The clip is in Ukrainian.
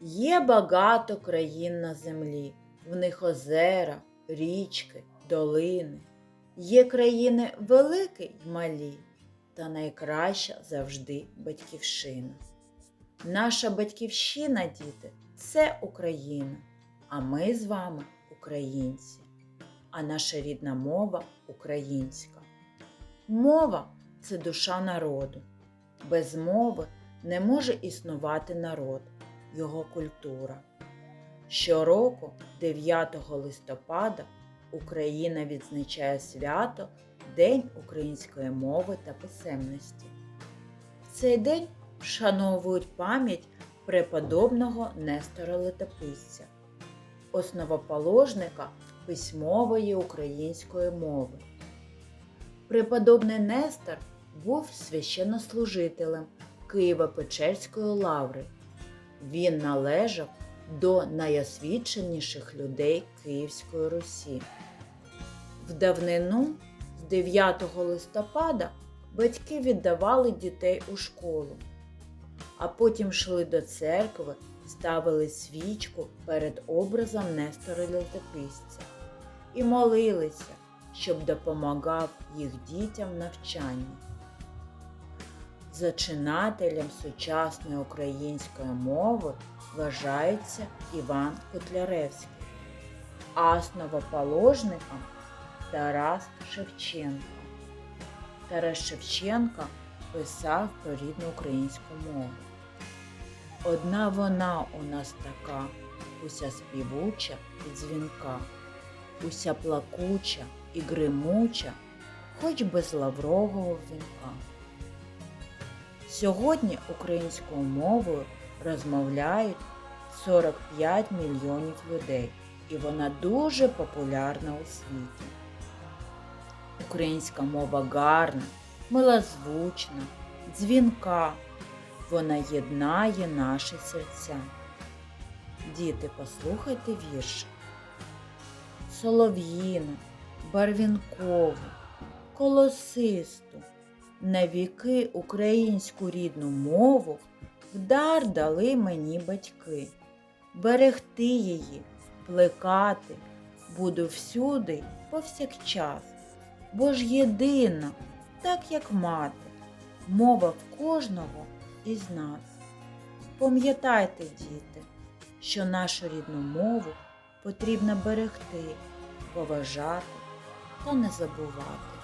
Є багато країн на землі, в них озера, річки, долини. Є країни великі й малі, та найкраща завжди батьківщина. Наша батьківщина, діти, це Україна, а ми з вами українці, а наша рідна мова українська. Мова це душа народу. Без мови не може існувати народ, його культура. Щороку, 9 листопада, Україна відзначає свято День української мови та писемності. В цей день вшановують пам'ять преподобного Нестора Летописця, основоположника письмової української мови. Преподобний Нестор був священнослужителем Києво-Печерської лаври. Він належав до найосвіченіших людей Київської Русі. В давнину з 9 листопада батьки віддавали дітей у школу, а потім йшли до церкви, ставили свічку перед образом Нестора Летописця і молилися, щоб допомагав їх дітям в навчанні. Зачинателем сучасної української мови вважається Іван Котляревський, а основоположником Тарас Шевченко. Тарас Шевченко писав про рідну українську мову. Одна вона у нас така, уся співуча і дзвінка, уся плакуча і гримуча, хоч без лаврового вінка. Сьогодні українською мовою розмовляють 45 мільйонів людей, і вона дуже популярна у світі. Українська мова гарна, милозвучна, дзвінка. Вона єднає наші серця. Діти, послухайте вірші. Солов'їну, барвінкову, колосисту, на віки українську рідну мову вдар дали мені батьки. Берегти її, плекати буду всюди повсякчас, бо ж єдина, так як мати, мова в кожного із нас. Пам'ятайте, діти, що нашу рідну мову потрібно берегти, поважати та не забувати.